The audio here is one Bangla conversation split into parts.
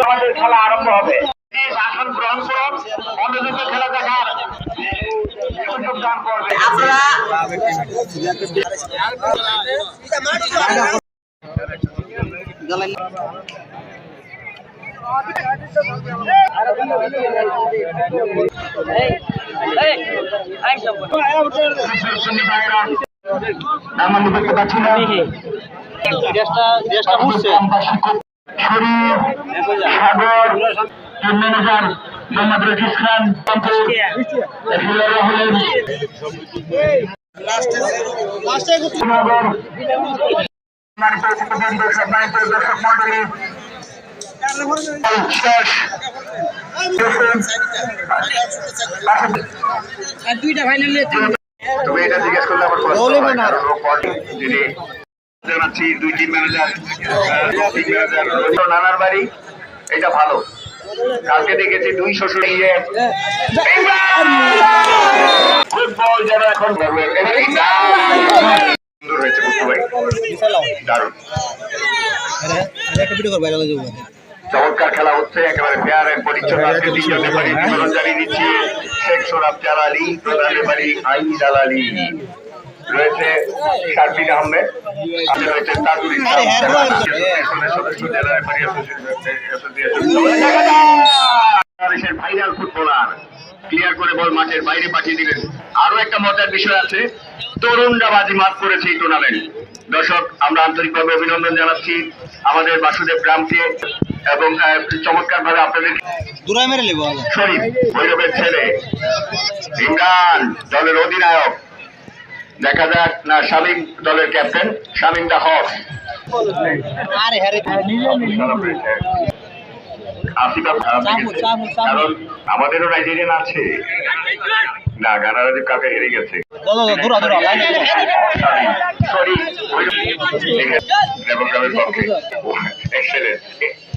আমাদের খেলা আরম্ভ হবে। আসন গ্রহণ করুন। মনোযোগে খেলা দেখার সুযোগ ভাইরা আমার দেখতে পাচ্ছি না। দেশটা বুঝছে শরীর সাগর টিম ম্যানেজার মোহাম্মদ রজিস খান পম্পু এফিলারা জানাচ্ছি দুই টিম ম্যানেজার টিম ম্যানেজার নানার বাড়ি এটা ভালো। কালকে দেখেছি দুই শ্বশুর গিয়ে ফুটবল যারা এখন সুন্দর হয়েছে মুস্তফা ভাই দারুণ। একটা ভিডিও করব এটা যাব চমৎকার খেলা হচ্ছে একেবারে ফেয়ার এন্ড পরিচ্ছন্ন আজকে তিনজনের বাড়ি বিবরণ জানিয়ে দিচ্ছি শেখ সোরাব জালালি প্রধানের বাড়ি আইন জালালি। রয়েছে শারমিন আহমেদ আর রয়েছে তাজুল ইসলাম অ্যাসোসিয়েশনের সদস্য জেলা রেফারি অ্যাসোসিয়েশন বাংলাদেশের ভাইরাল ফুটবলার ক্লিয়ার করে বল মাঠের বাইরে পাঠিয়ে দিলেন। আরও একটা মজার বিষয় আছে তরুণরা বাজি মাত করেছে এই টুর্নামেন্ট দর্শক আমরা আন্তরিকভাবে অভিনন্দন জানাচ্ছি আমাদের বাসুদেব গ্রামকে এবং চমৎকার ভাবে আপনাদের শরীফ ভৈরবের ছেলে ইমরান দলের অধিনায়ক। দেখা যাক না শামীম দলের ক্যাপ্টেন শামীম দা হক। আরে হ্যাঁ। কারণ আমাদেরও নাইজেরিয়ান আছে। না গানারা কাকে হেরে গেছে।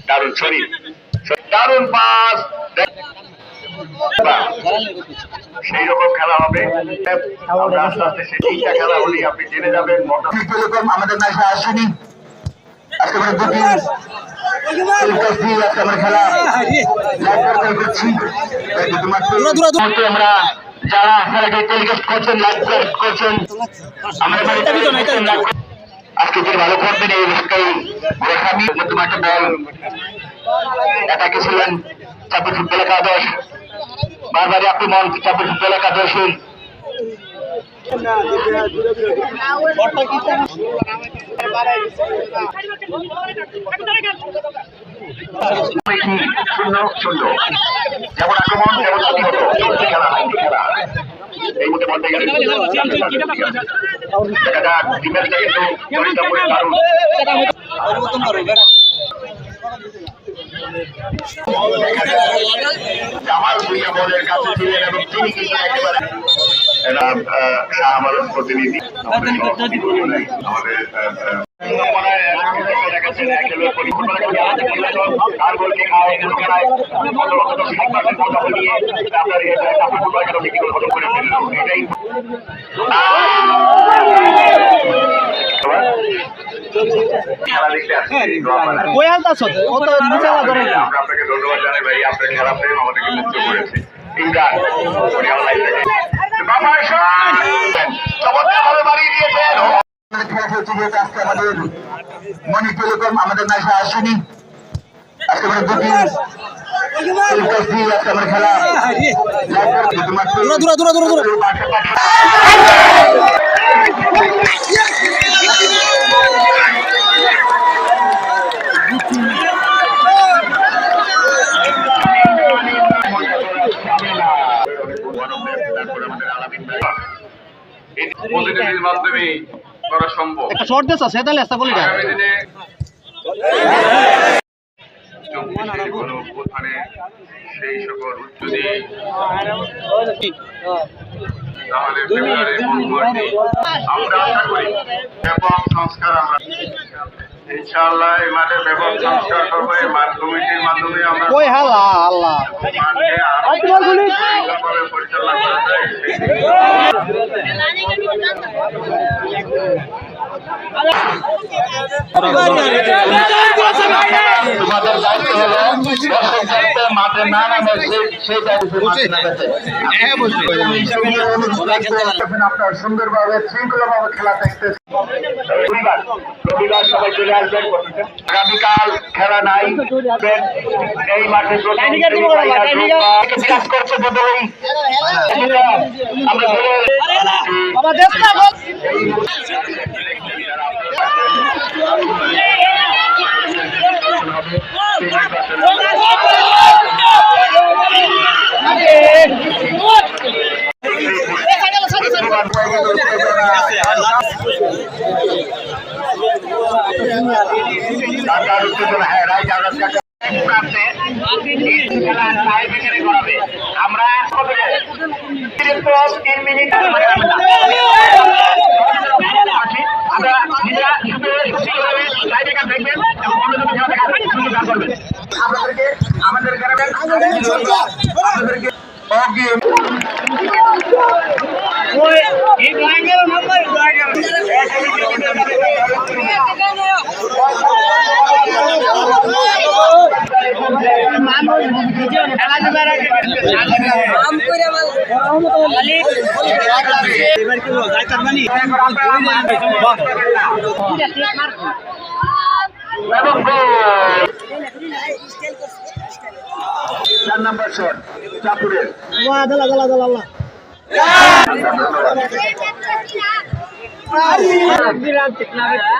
দারুণ সরি। দারুণ পাস সেই রকম খেলা হবে। আমরা আস্তে আস্তে সেই তিনটা খেলা হলেই আপনি জেনে যাবেন আমাদের মাঝে আসেনি। আজকে আমরা দুটি আমরা যারা টেলিকাস্ট করছেন লাইভ করছেন যে ভালো করবেন এই এলাকায় গোস্বামী নতুন একটা বল অ্যাটাকে ছিলেন চাপের ফুটবল একাদশ বারবারই আক্রমণ চাপের ফুটবল একাদশের শূন্য শূন্য যেমন আক্রমণ যেমন প্রতিহত চলছে খেলা খেলা। এই মুহূর্তে বলতে গেলে দেখা যাক ডিফেন্সটা কিন্তু দারুণ। জামাল ভুইয়া কাছে ছিলেন এবং তিনি কিন্তু একেবারে আমাদের প্রতিনিধি আমাদের আমাদের এটাই দোয়া পাড়া। ও তো নিচে ধরে আপনাকে ধন্যবাদ জানাই ভাই আপনার খেলা প্রেম আমাদেরকে মুক্ত করেছে ইমরান উনি আমার লাইফ থেকে বাবা চমৎকারভাবে বাড়িয়ে দিয়েছেন খেলা খেলতে যেহেতু আজকে আমাদের মনি টেলিকম আমাদের মাসে আসেনি আজকে আমরা দুটি খেলা দূরা দূরা দূরা দূরা মাধ্যমে করা সম্ভব। একটা শর্ট দেছ সেদালে আস্তা বলি আগামী দিনে চব্বিশে সেই সকল যদি তাহলে আমরা আশা করি ব্যাপক সংস্কার আমরা ইনশাআল্লাহ এই মাঠে ব্যবস্থা করব। এই মাঠ কমিটির মাধ্যমে আমরা কই হালা আল্লাহ পরিচালনা করা যায়। তোমাদের দায়িত্ব হলো মাঠে না নামে সেই দায়িত্ব আপনার সুন্দরভাবে শৃঙ্খলাভাবে খেলা দেখতে রবিবার রবিবার সবাই চলে আসবেন আগামীকাল খেলা নাই এই মাঠে বিকাশ করছে বদলেই আমরা ধরে বাবা দেখ না গো। ঢাকার উত্তেজনা হ্যাঁ রাইট আমরা তিন মিনিট নিজেরা শুধু সুশীলভাবে টাইব্রেকার দেখবেন এবং অন্যদের খেলা দেখার সুযোগ দান করবেন চাপুরের বাবা দালা দালা দালা দালা।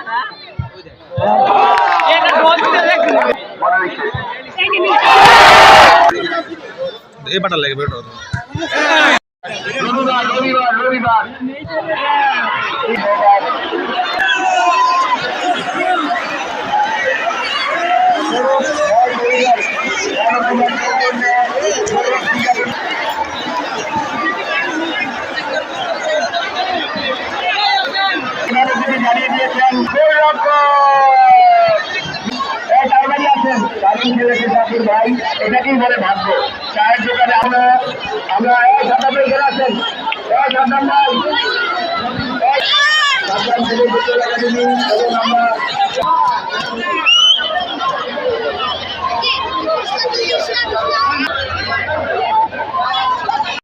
মনে রেখে রবিবার রবিবার রবিবার জানিয়ে দিয়েছেন গোল রক্ষক এই তারবাড়ি আছেন দারুণ খেলেছে জাকির ভাই এটাকেই বলে ভাগ্য চায়ের দোকানে আমরা আমরা এই সাতাবের ঘরে আছেন সাতাম ভাই সাতাম ছেলে এবং আমরা